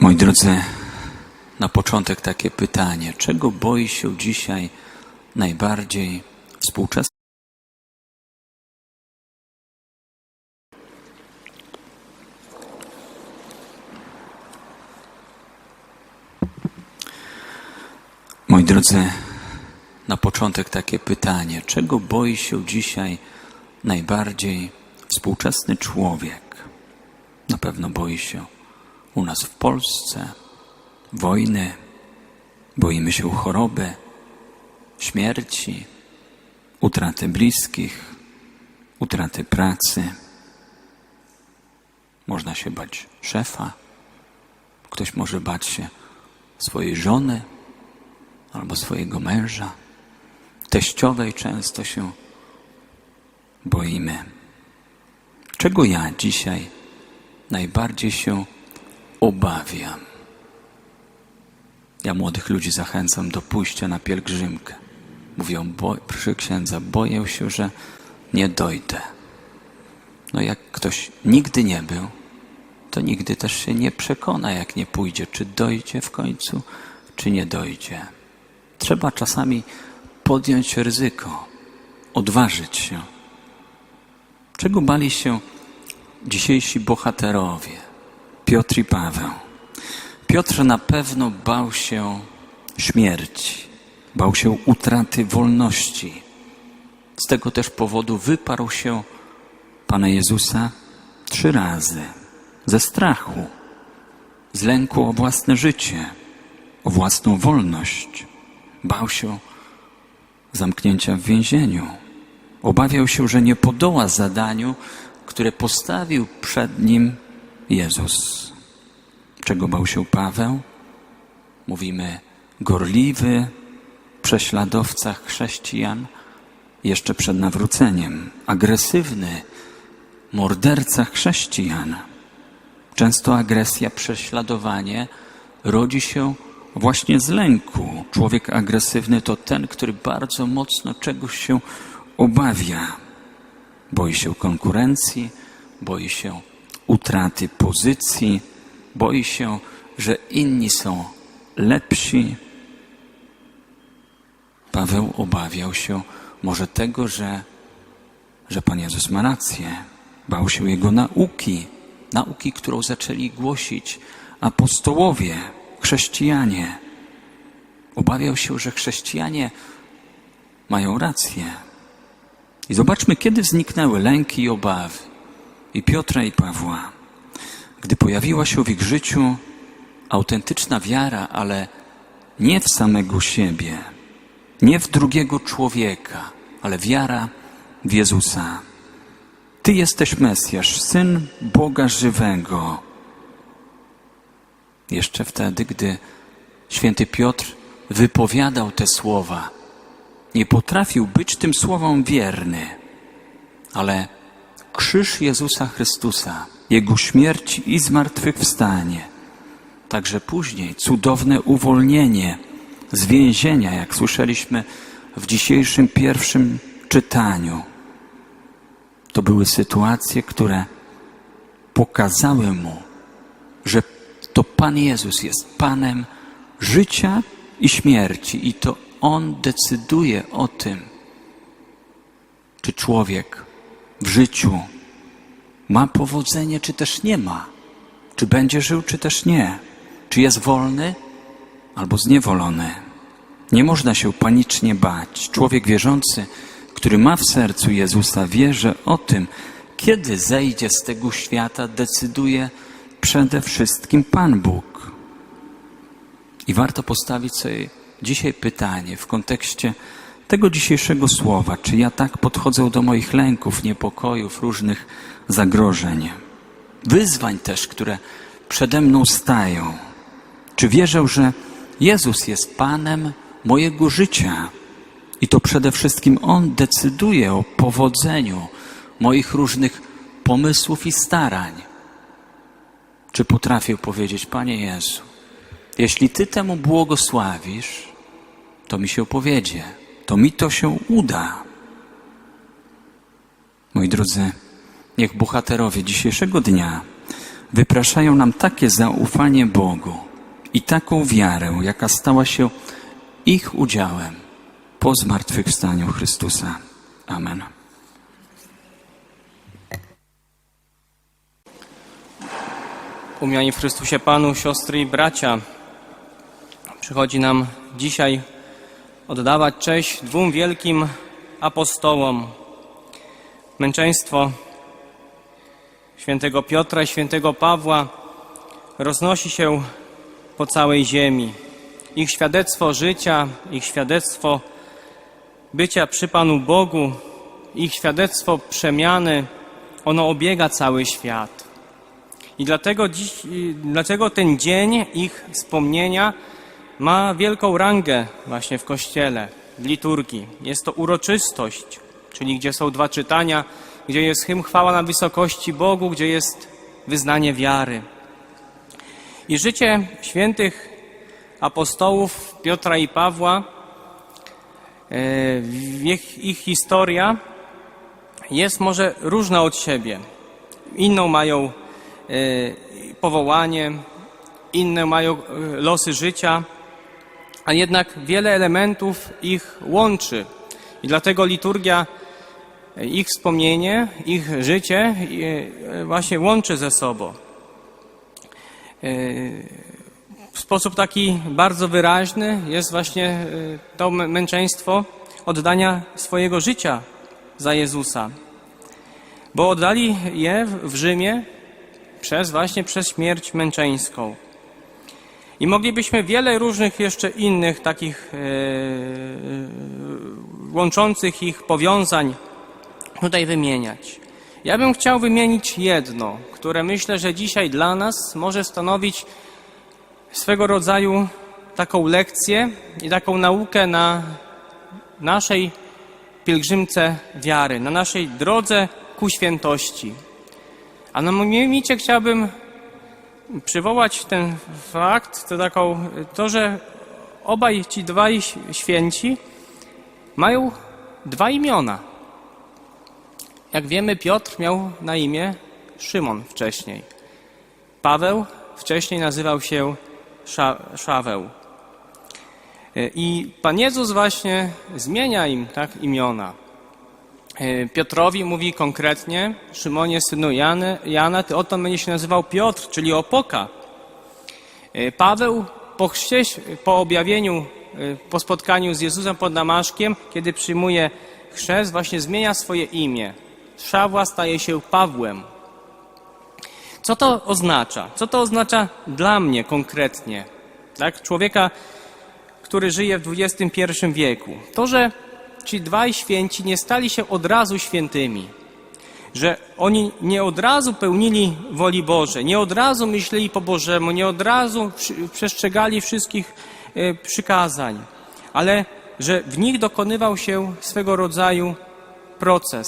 Moi drodzy, na początek takie pytanie. Czego boi się dzisiaj najbardziej współczesny? Moi drodzy, na początek takie pytanie. Czego boi się dzisiaj najbardziej współczesny człowiek? Na pewno boi się u nas w Polsce wojny, boimy się choroby, śmierci, utraty bliskich, utraty pracy. Można się bać szefa, ktoś może bać się swojej żony albo swojego męża. Teściowej często się boimy. Czego ja dzisiaj najbardziej się obawiam? Ja młodych ludzi zachęcam do pójścia na pielgrzymkę. Mówią, bo, proszę księdza, boję się, że nie dojdę. No jak ktoś nigdy nie był, to nigdy też się nie przekona, jak nie pójdzie, czy dojdzie w końcu, czy nie dojdzie. Trzeba czasami podjąć ryzyko, odważyć się. Czego bali się dzisiejsi bohaterowie, Piotr i Paweł? Piotr na pewno bał się śmierci, bał się utraty wolności. Z tego też powodu wyparł się Pana Jezusa trzy razy ze strachu, z lęku o własne życie, o własną wolność. Bał się zamknięcia w więzieniu. Obawiał się, że nie podoła zadaniu, które postawił przed nim Jezus. Czego bał się Paweł? Mówimy gorliwy prześladowca chrześcijan jeszcze przed nawróceniem, agresywny morderca chrześcijan. Często agresja, prześladowanie rodzi się właśnie z lęku. Człowiek agresywny to ten, który bardzo mocno czegoś się obawia. Boi się konkurencji, boi się utraty pozycji, boi się, że inni są lepsi. Paweł obawiał się może tego, że, że Pan Jezus ma rację. Bał się Jego nauki, nauki, którą zaczęli głosić apostołowie, chrześcijanie. Obawiał się, że chrześcijanie mają rację. I zobaczmy, kiedy zniknęły lęki i obawy i Piotra i Pawła. Gdy pojawiła się w ich życiu autentyczna wiara, ale nie w samego siebie, nie w drugiego człowieka, ale wiara w Jezusa. Ty jesteś Mesjasz, syn Boga żywego. Jeszcze wtedy, gdy święty Piotr wypowiadał te słowa, nie potrafił być tym słowom wierny, ale krzyż Jezusa Chrystusa, Jego śmierć i zmartwychwstanie, także później cudowne uwolnienie z więzienia, jak słyszeliśmy w dzisiejszym pierwszym czytaniu. To były sytuacje, które pokazały mu, że to Pan Jezus jest Panem życia i śmierci i to On decyduje o tym, czy człowiek w życiu ma powodzenie, czy też nie ma, czy będzie żył, czy też nie, czy jest wolny albo zniewolony. Nie można się panicznie bać. Człowiek wierzący, który ma w sercu Jezusa, wie, że o tym, kiedy zejdzie z tego świata, decyduje przede wszystkim Pan Bóg. I warto postawić sobie dzisiaj pytanie w kontekście tego dzisiejszego słowa, czy ja tak podchodzę do moich lęków, niepokojów, różnych zagrożeń, wyzwań też, które przede mną stają. Czy wierzę, że Jezus jest Panem mojego życia i to przede wszystkim On decyduje o powodzeniu moich różnych pomysłów i starań? Czy potrafię powiedzieć, Panie Jezu, jeśli Ty temu błogosławisz, to mi się powiedzie, to mi to się uda. Moi drodzy, niech bohaterowie dzisiejszego dnia wypraszają nam takie zaufanie Bogu i taką wiarę, jaka stała się ich udziałem po zmartwychwstaniu Chrystusa. Amen. Umiani w Chrystusie Panu, siostry i bracia, przychodzi nam dzisiaj oddawać cześć dwóm wielkim apostołom. Męczeństwo świętego Piotra i świętego Pawła roznosi się po całej ziemi. Ich świadectwo życia, ich świadectwo bycia przy Panu Bogu, ich świadectwo przemiany, ono obiega cały świat. I dlatego, dziś, dlatego ten dzień ich wspomnienia ma wielką rangę właśnie w Kościele, w liturgii. Jest to uroczystość, czyli gdzie są dwa czytania, gdzie jest hymn chwała na wysokości Bogu, gdzie jest wyznanie wiary. I życie świętych apostołów Piotra i Pawła, e, ich, ich historia jest może różna od siebie. Inną mają e, powołanie, inne mają e, losy życia, a jednak wiele elementów ich łączy. I dlatego liturgia, e, ich wspomnienie, ich życie e, właśnie łączy ze sobą. E, W sposób taki bardzo wyraźny jest właśnie e, to mę- męczeństwo oddania swojego życia za Jezusa. Bo oddali je w Rzymie przez właśnie przez śmierć męczeńską. I moglibyśmy wiele różnych jeszcze innych takich e, łączących ich powiązań tutaj wymieniać. Ja bym chciał wymienić jedno, które myślę, że dzisiaj dla nas może stanowić swego rodzaju taką lekcję i taką naukę na naszej pielgrzymce wiary, na naszej drodze ku świętości. A na mianowicie chciałbym przywołać ten fakt, to taką, to, że obaj ci dwaj święci mają dwa imiona. Jak wiemy, Piotr miał na imię Szymon wcześniej. Paweł wcześniej nazywał się Sza, Szaweł. I Pan Jezus właśnie zmienia im tak imiona. E, Piotrowi mówi konkretnie, Szymonie, synu Jany, Jana, ty oto będzie się nazywał Piotr, czyli opoka. E, Paweł po, chrzcie, po objawieniu, e, po spotkaniu z Jezusem pod Damaszkiem, kiedy przyjmuje chrzest, właśnie zmienia swoje imię. Szawła staje się Pawłem. Co to oznacza? Co to oznacza dla mnie konkretnie? Tak? Człowieka, który żyje w XXI wieku. To, że ci dwaj święci nie stali się od razu świętymi. Że oni nie od razu pełnili woli Bożej, nie od razu myśleli po Bożemu, nie od razu przestrzegali wszystkich e, przykazań, ale że w nich dokonywał się swego rodzaju proces.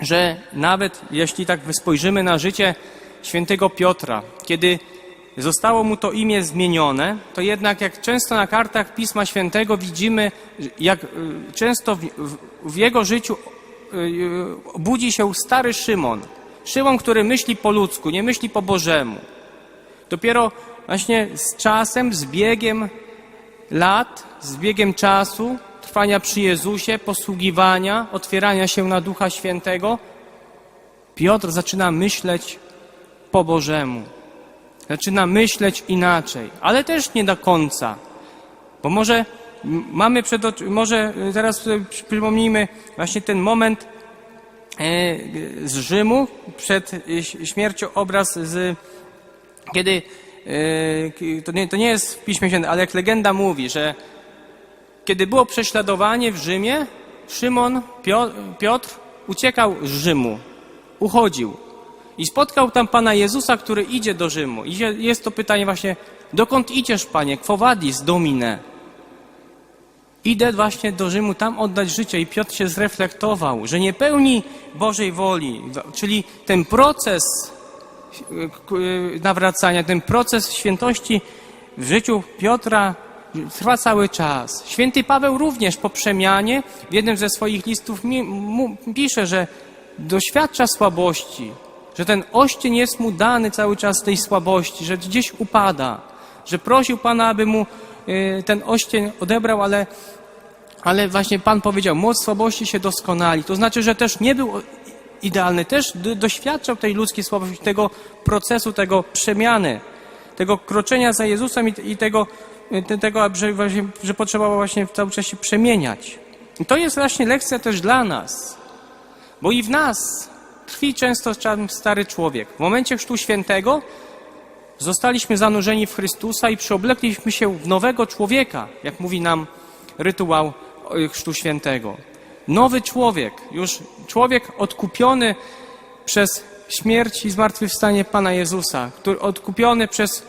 Że nawet jeśli tak spojrzymy na życie świętego Piotra, kiedy zostało mu to imię zmienione, to jednak jak często na kartach Pisma Świętego widzimy, jak y, często w, w, w jego życiu y, y, budzi się stary Szymon. Szymon, który myśli po ludzku, nie myśli po Bożemu. Dopiero właśnie z czasem, z biegiem lat, z biegiem czasu, trwania przy Jezusie, posługiwania, otwierania się na Ducha Świętego, Piotr zaczyna myśleć po Bożemu. Zaczyna myśleć inaczej, ale też nie do końca. Bo może mamy przed oczy, może teraz sobie przypomnijmy właśnie ten moment e, z Rzymu przed ś- śmiercią obraz z kiedy e, to nie, to nie jest w Piśmie Świętym, ale jak legenda mówi, że kiedy było prześladowanie w Rzymie, Szymon, Pio- Piotr uciekał z Rzymu, uchodził i spotkał tam Pana Jezusa, który idzie do Rzymu. I je- jest to pytanie właśnie, dokąd idziesz, Panie? Quo vadis, Domine? Idę właśnie do Rzymu, tam oddać życie. I Piotr się zreflektował, że nie pełni Bożej woli. Czyli ten proces e, nawracania, ten proces świętości w życiu Piotra trwa cały czas. Święty Paweł również po przemianie w jednym ze swoich listów pisze, że doświadcza słabości, że ten oścień jest mu dany cały czas tej słabości, że gdzieś upada, że prosił Pana, aby mu y, ten oścień odebrał, ale, ale właśnie Pan powiedział, moc słabości się doskonali. To znaczy, że też nie był idealny, też doświadczał tej ludzkiej słabości, tego procesu, tego przemiany, tego kroczenia za Jezusem i, i tego, y, te- tego że, właśnie, że właśnie cały czas się przemieniać. I to jest właśnie lekcja też dla nas, bo i w nas tkwi często tam stary człowiek. W momencie Chrztu Świętego zostaliśmy zanurzeni w Chrystusa i przeoblekliśmy się w nowego człowieka, jak mówi nam rytuał e, Chrztu Świętego. Nowy człowiek, już człowiek odkupiony przez śmierć i zmartwychwstanie Pana Jezusa, który odkupiony przez,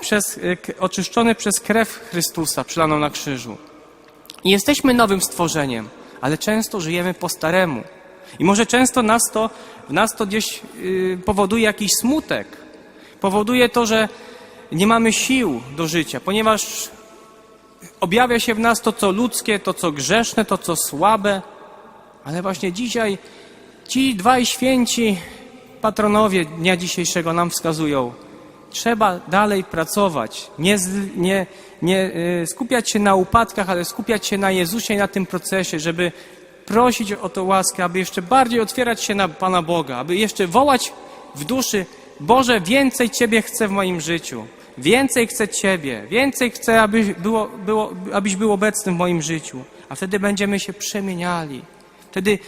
przez, e, oczyszczony przez krew Chrystusa przylaną na krzyżu. I jesteśmy nowym stworzeniem, ale często żyjemy po staremu. I może często nas to, w nas to gdzieś yy, powoduje jakiś smutek. Powoduje to, że nie mamy sił do życia, ponieważ objawia się w nas to, co ludzkie, to, co grzeszne, to, co słabe. Ale właśnie dzisiaj ci dwaj święci patronowie dnia dzisiejszego nam wskazują, trzeba dalej pracować, nie, nie, nie y, skupiać się na upadkach, ale skupiać się na Jezusie i na tym procesie, żeby prosić o tę łaskę, aby jeszcze bardziej otwierać się na Pana Boga, aby jeszcze wołać w duszy, Boże, więcej Ciebie chcę w moim życiu, więcej chcę Ciebie, więcej chcę, abyś, było, było, abyś był obecny w moim życiu, a wtedy będziemy się przemieniali. Wtedy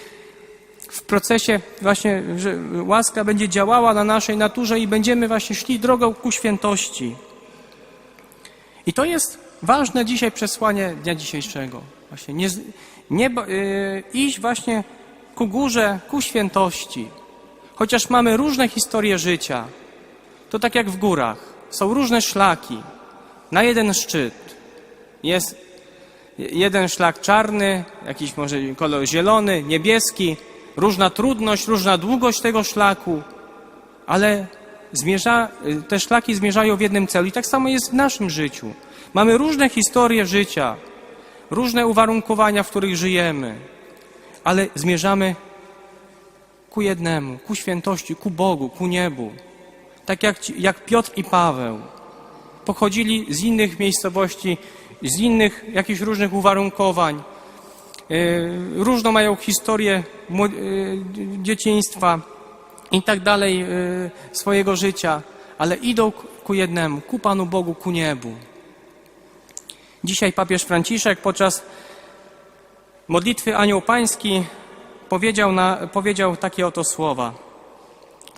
w procesie właśnie, że łaska będzie działała na naszej naturze i będziemy właśnie szli drogą ku świętości. I to jest ważne dzisiaj przesłanie dnia dzisiejszego. Właśnie nie, nie, yy, iść właśnie ku górze, ku świętości. Chociaż mamy różne historie życia, to tak jak w górach, są różne szlaki. Na jeden szczyt jest jeden szlak czarny, jakiś może kolor zielony, niebieski, różna trudność, różna długość tego szlaku, ale zmierza, te szlaki zmierzają w jednym celu. I tak samo jest w naszym życiu. Mamy różne historie życia, różne uwarunkowania, w których żyjemy, ale zmierzamy ku jednemu, ku świętości, ku Bogu, ku niebu. Tak jak, jak Piotr i Paweł pochodzili z innych miejscowości, z innych jakichś różnych uwarunkowań. Yy, Różną mają historię yy, dzieciństwa i tak dalej yy, swojego życia, ale idą ku jednemu, ku Panu Bogu, ku niebu. Dzisiaj papież Franciszek podczas modlitwy Anioł Pański powiedział, na, powiedział takie oto słowa.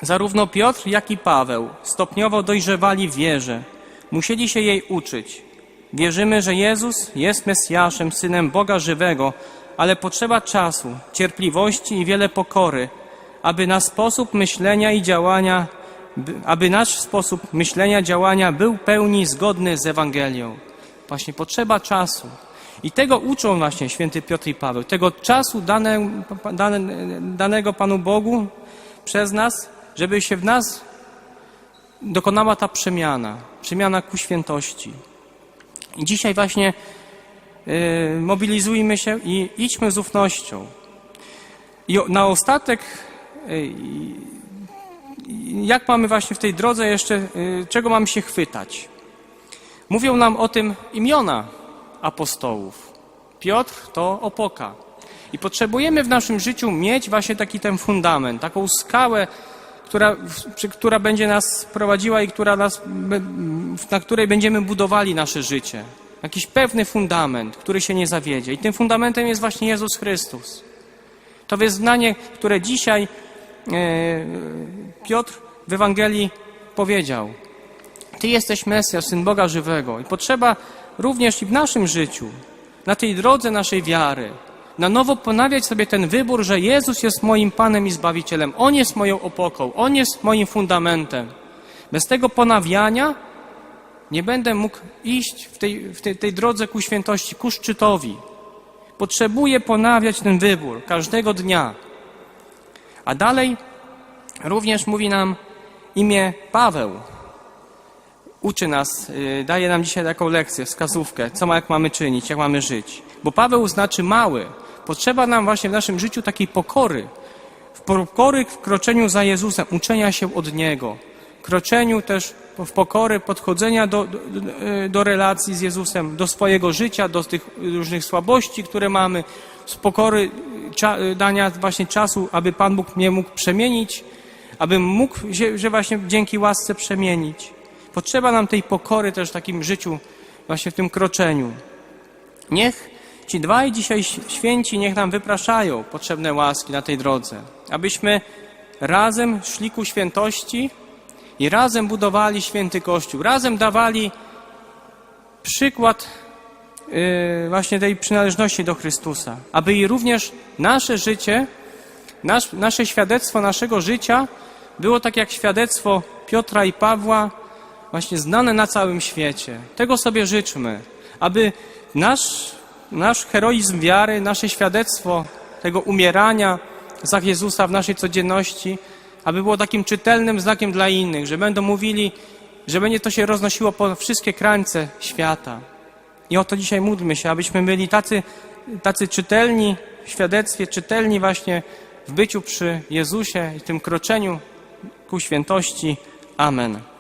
Zarówno Piotr, jak i Paweł stopniowo dojrzewali wierze. Musieli się jej uczyć. Wierzymy, że Jezus jest Mesjaszem, Synem Boga żywego, ale potrzeba czasu, cierpliwości i wiele pokory, aby nasz sposób myślenia i działania, by- aby nasz sposób myślenia, działania był pełni zgodny z Ewangelią. Właśnie potrzeba czasu. I tego uczą właśnie święty Piotr i Paweł. Tego czasu dane, dane, danego Panu Bogu przez nas, żeby się w nas dokonała ta przemiana, przemiana ku świętości. I dzisiaj właśnie y, mobilizujmy się i idźmy z ufnością. I na ostatek, y, jak mamy właśnie w tej drodze jeszcze, y, czego mamy się chwytać? Mówią nam o tym imiona apostołów. Piotr to opoka. I potrzebujemy w naszym życiu mieć właśnie taki ten fundament, taką skałę, która, która będzie nas prowadziła i która nas, na której będziemy budowali nasze życie. Jakiś pewny fundament, który się nie zawiedzie. I tym fundamentem jest właśnie Jezus Chrystus. To wyznanie, które dzisiaj e, Piotr w Ewangelii powiedział. Ty jesteś Mesjasz, Syn Boga żywego. I potrzeba również i w naszym życiu, na tej drodze naszej wiary, na nowo ponawiać sobie ten wybór, że Jezus jest moim Panem i Zbawicielem. On jest moją opoką, On jest moim fundamentem. Bez tego ponawiania nie będę mógł iść w tej, w tej, tej drodze ku świętości, ku szczytowi. Potrzebuję ponawiać ten wybór każdego dnia. A dalej również mówi nam imię Paweł. Uczy nas, y, daje nam dzisiaj taką lekcję, wskazówkę, co jak mamy czynić, jak mamy żyć. Bo Paweł znaczy mały. Potrzeba nam właśnie w naszym życiu takiej pokory, w pokory w kroczeniu za Jezusem, uczenia się od Niego, kroczeniu też w pokory podchodzenia do, do, do relacji z Jezusem, do swojego życia, do tych różnych słabości, które mamy, z pokory cza, dania właśnie czasu, aby Pan Bóg mnie mógł przemienić, abym mógł się, że właśnie dzięki łasce przemienić. Potrzeba nam tej pokory też w takim życiu, właśnie w tym kroczeniu. Niech ci dwaj dzisiaj święci, niech nam wypraszają potrzebne łaski na tej drodze, abyśmy razem szli ku świętości i razem budowali święty Kościół, razem dawali przykład yy, właśnie tej przynależności do Chrystusa, aby i również nasze życie, nasz, nasze świadectwo naszego życia było tak jak świadectwo Piotra i Pawła, właśnie znane na całym świecie. Tego sobie życzmy, aby nasz, nasz heroizm wiary, nasze świadectwo tego umierania za Jezusa w naszej codzienności, aby było takim czytelnym znakiem dla innych, że będą mówili, że będzie to się roznosiło po wszystkie krańce świata. I o to dzisiaj módlmy się, abyśmy byli tacy, tacy czytelni w świadectwie, czytelni właśnie w byciu przy Jezusie i tym kroczeniu ku świętości. Amen.